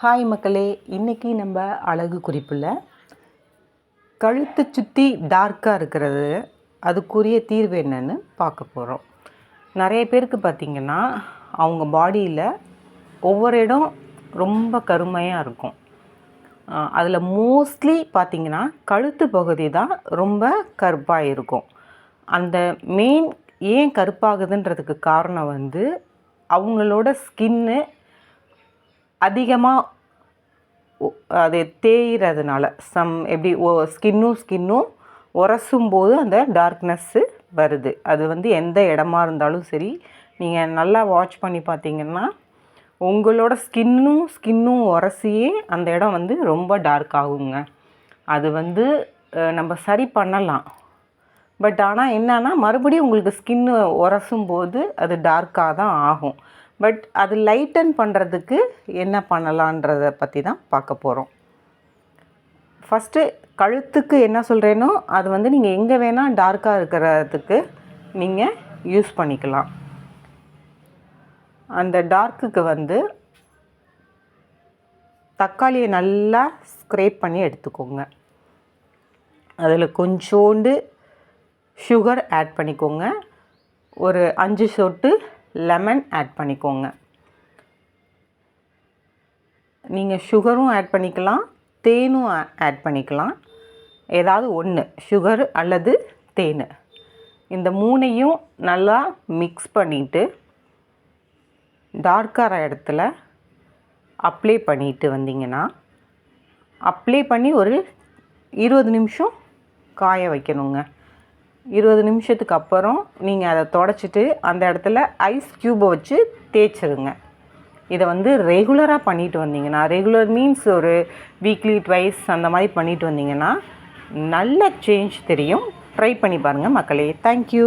Hi மக்களே இன்றைக்கி நம்ம அழகு குறிப்பில் கழுத்தை சுற்றி டார்க்காக இருக்கிறது அதுக்குரிய தீர்வு என்னன்னு பார்க்க போகிறோம் நிறைய பேருக்கு பார்த்திங்கன்னா அவங்க பாடியில் ஒவ்வொரு இடம் ரொம்ப கருமையாக இருக்கும். அதில் மோஸ்ட்லி பார்த்திங்கன்னா கழுத்து பகுதி தான் ரொம்ப கருப்பாக இருக்கும். அந்த மெயின் ஏன் கருப்பாகுதுன்றதுக்கு காரணம் வந்து அவங்களோட ஸ்கின்னு அதிகமாக அது தேயிறதுனால சம் எப்படி ஓ ஸ்கின்னும் ஸ்கின்னும் உரசும் போது அந்த டார்க்னஸ்ஸு வருது. அது வந்து எந்த இடமா இருந்தாலும் சரி நீங்கள் நல்லா வாட்ச் பண்ணி பார்த்தீங்கன்னா உங்களோட ஸ்கின்னும் ஸ்கின்னும் உரசியே அந்த இடம் வந்து ரொம்ப டார்க் ஆகுங்க. அது வந்து நம்ம சரி பண்ணலாம். பட் ஆனால் என்னன்னா மறுபடியும் உங்களுக்கு ஸ்கின்னு உரசும் போது அது டார்க்காக தான் ஆகும். பட் அது லைட்டன் பண்ணுறதுக்கு என்ன பண்ணலான்றதை பற்றி தான் பார்க்க போகிறோம் ஃபஸ்ட்டு கழுத்துக்கு என்ன சொல்கிறேனோ அது வந்து நீங்கள் எங்கே வேணால் டார்க்காக இருக்கிறதுக்கு நீங்கள் யூஸ் பண்ணிக்கலாம். அந்த டார்க்குக்கு வந்து தக்காளியை நல்லா ஸ்க்ரேப் பண்ணி எடுத்துக்கோங்க. அதில் கொஞ்சோண்டு சுகர் ஆட் பண்ணிக்கோங்க. ஒரு அஞ்சு சொட்டு லெமன் ஆட் பண்ணிக்கோங்க. நீங்கள் சுகரும் ஆட் பண்ணிக்கலாம் தேனும் ஆட் பண்ணிக்கலாம். ஏதாவது ஒன்று சுகர் அல்லது தேன். இந்த மூணையும் நல்லா மிக்ஸ் பண்ணிவிட்டு டார்க்கார இடத்துல அப்ளை பண்ணிட்டு வந்தீங்கன்னா அப்ளை பண்ணி ஒரு இருபது நிமிஷம் காய வைக்கணுங்க. இருபது நிமிஷத்துக்கு அப்புறம் நீங்கள் அதை தொடச்சிட்டு அந்த இடத்துல ஐஸ் க்யூபை வச்சு தேய்ச்சிருங்க. இதை வந்து ரெகுலராக பண்ணிட்டு வந்தீங்கன்னா ரெகுலர் மீன்ஸ் ஒரு வீக்லி ட்வைஸ் அந்த மாதிரி பண்ணிட்டு வந்தீங்கன்னா நல்ல சேஞ்ச் தெரியும். ட்ரை பண்ணி பாருங்கள் மக்களே. தேங்க்யூ